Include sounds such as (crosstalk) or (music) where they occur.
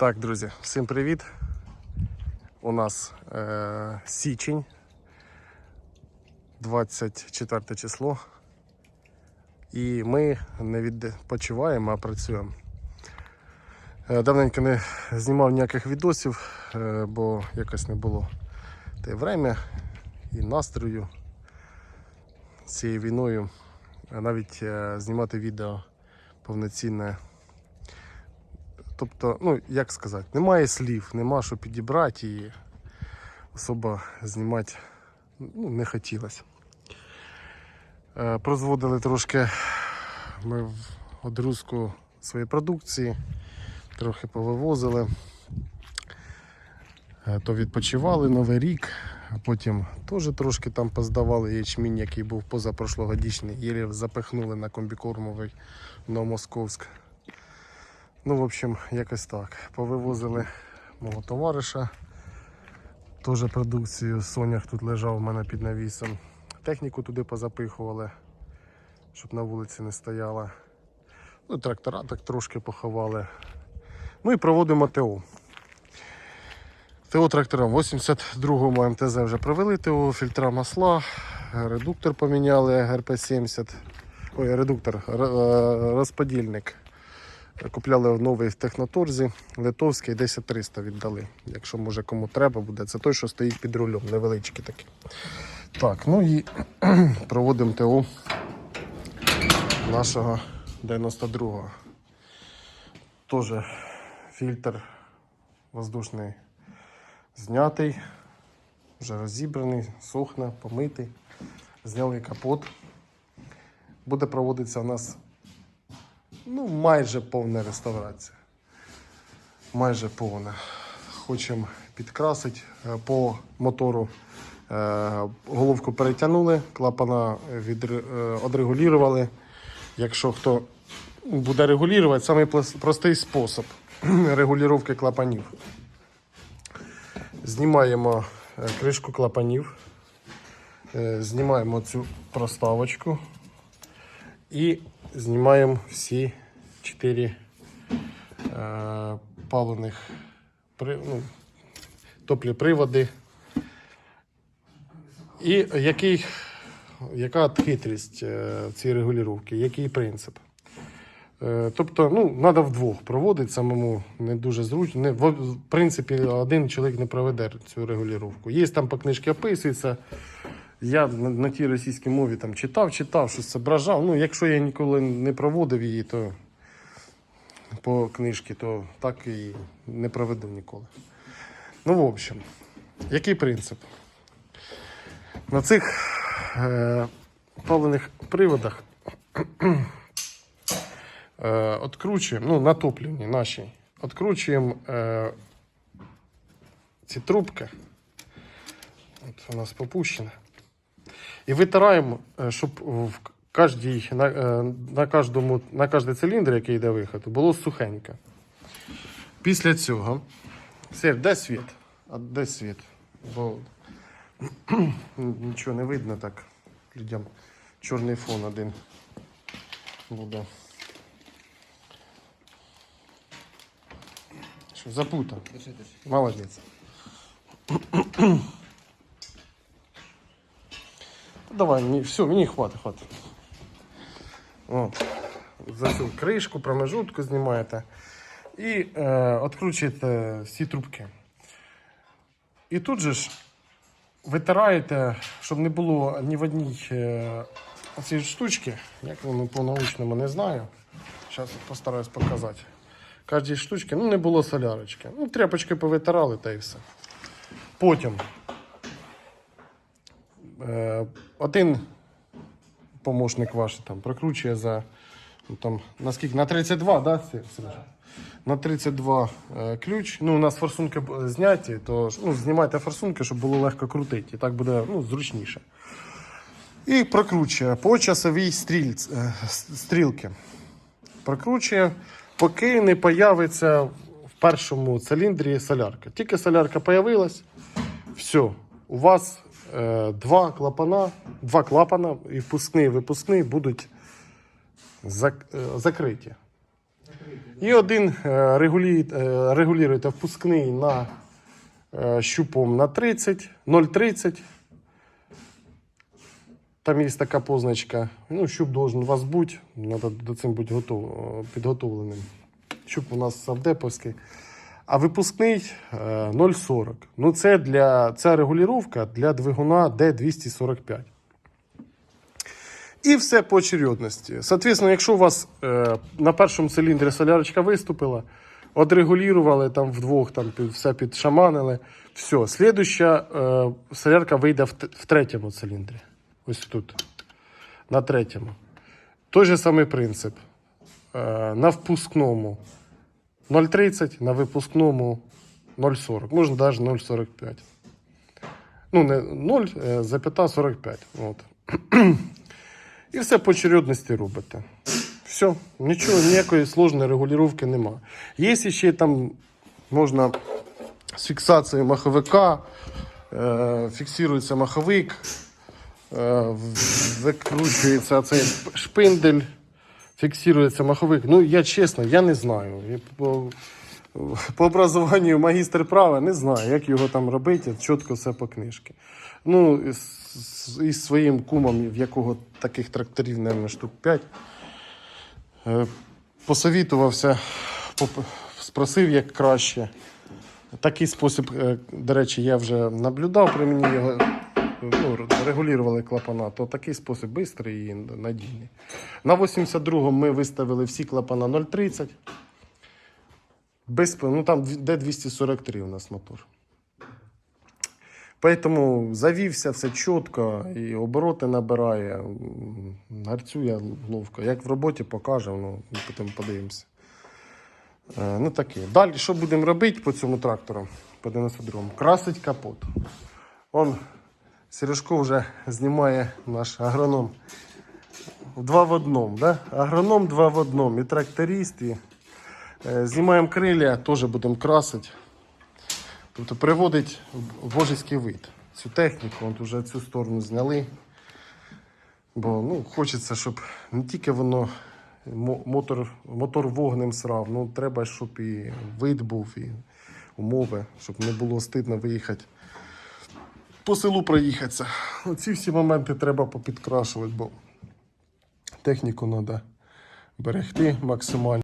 Так, друзі, всім привіт. У нас е, січень, 24 число. І ми не відпочиваємо, а працюємо. Е, давненько не знімав ніяких відосів, е, бо якось не було те время і настрою цією війною. Навіть е, знімати відео повноцінне Тобто, ну як сказати, немає слів, нема що підібрати і особо знімати ну, не хотілося. Е, прозводили трошки ми в одрузку своєї продукції, трохи повивозили, Е, то відпочивали Новий рік, а потім теж трошки там поздавали ячмінь, який був позапрошлогодічний, єлі запихнули на комбікормовий Новомосковськ. Ну, в общем, якось так. Повивозили мого товариша. Теж продукцію. Сонях тут лежав у мене під навісом. Техніку туди позапихували, щоб на вулиці не стояла. Ну, трактора так трошки поховали. Ну і проводимо ТО. ТО трактором 82-му МТЗ вже провели ТО, фільтра масла, редуктор поміняли РП-70. Ой, редуктор, е, розподільник. Купляли новий техноторзі, литовський 10300 віддали. Якщо може кому треба буде, це той, що стоїть під рулем, невеличкий такий. Так, ну і (clears throat) проводимо ТО нашого 92-го. Теж фільтр воздушний знятий, вже розібраний, сохне, помитий. Зняли капот. Буде проводитися у нас Ну, майже повна реставрація. Майже повна. Хочемо підкрасити е, по мотору. е, Головку перетягнули, клапана відрегулювали. Якщо хто буде регулювати, самий простий спосіб (clears throat) регулювання клапанів. Знімаємо е, кришку клапанів, е, знімаємо цю проставочку. І знімаємо всі чотири е, паливних при, ну, топліприводи. І який, яка хитрість е, цієї регулювання, який принцип? Е, тобто, ну, треба вдвох проводити, самому не дуже зручно. Не, в принципі, один чоловік не проведе цю регулювання. Є там по книжці описується. Я на, на тій російській мові там читав, читав, щось зображав. Ну, якщо я ніколи не проводив її, то по книжці, то так і не проведу ніколи. Ну, в общем, який принцип? На цих е, паливних приводах е, откручуємо, ну, на топливні наші, откручуємо е, ці трубки. От у нас попущено. І витираємо, е, щоб в кожній, на, е, на, кожному, на кожний циліндр, який йде виход, було сухенько. Після цього. Сер, де світ? А де світ? Бо нічого не видно так. Людям чорний фон один буде. Що, запутав? Молодець. Давай, мені, все, мені хватить, хватить. От. За цю кришку, промежутку знімаєте і е, відкручуєте всі трубки. І тут же ж витираєте, щоб не було ні в одній е, цієї штучки, як воно по-научному не знаю. Зараз постараюсь показати. Кожній штучці ну, не було солярочки. Ну, тряпочки повитирали та і все. Потім один помощник ваш там прокручує за ну, там, наскільки на 32, да, Се- На 32 е, ключ. Ну, у нас форсунки зняті, то ну, знімайте форсунки, щоб було легко крутити. І так буде ну, зручніше. І прокручує по часовій стрільц, е, стрілки. Прокручує, поки не появиться в першому циліндрі солярка. Тільки солярка появилась, все, у вас е, два клапана, два клапана, і впускний, і випускний будуть е, закриті. І один е, е, регулюєте впускний на е, щупом на 30, 0,30. Там є така позначка. Ну, щуп должен у вас бути. Треба до цим бути готов... підготовленим. Щуп у нас савдеповський. А випускний е, 0,40. Ну, це для ця регулювання для двигуна D245. І все по очередності. Соответственно, якщо у вас е, на першому циліндрі солярочка виступила, отрегулювали там вдвох, там все підшаманили, все. Слідуща е, солярка вийде в, третьому циліндрі. Ось тут. На третьому. Той же самий принцип. Е, на впускному 0,30, на випускному 0,40. Можна навіть 0,45. Ну, не 0, е, запята 45. От. І все по очередності робите. Все, нічого, ніякої сложної регулювання нема. Є ще там можна з фіксацією маховика, е, фіксується маховик, е, викручується цей шпиндель, фіксується маховик. Ну, я чесно, я не знаю. По, по образуванню магістр права не знаю, як його там робити, чітко все по книжці. Ну, із своїм кумом, в якого таких тракторів, мабуть, штук 5, е, посовітувався, спросив, як краще. Такий спосіб, е, до речі, я вже наблюдав при мені його. Ну, регулювали клапана, то такий спосіб швидкий і надійний. На 82-му ми виставили всі клапана 0,30. Без, ну там де 243 у нас мотор. Поэтому завівся все чітко і обороти набирає, гарцює ловко. Як в роботі покаже, ну, потім подивимося. Е, ну таке. Далі, що будемо робити по цьому трактору? По 92-му? Красить капот. Он Сережко вже знімає наш агроном. Два в одному, да? Агроном два в одному. І тракторист, і е, знімаємо крилля, теж будемо красити. Тобто приводить божеський вид цю техніку, от вже цю сторону зняли. Бо ну, хочеться, щоб не тільки воно мотор, мотор вогнем срав, ну треба, щоб і вид був, і умови, щоб не було стидно виїхати. По селу проїхатися. Оці всі моменти треба попідкрашувати, бо техніку треба берегти максимально.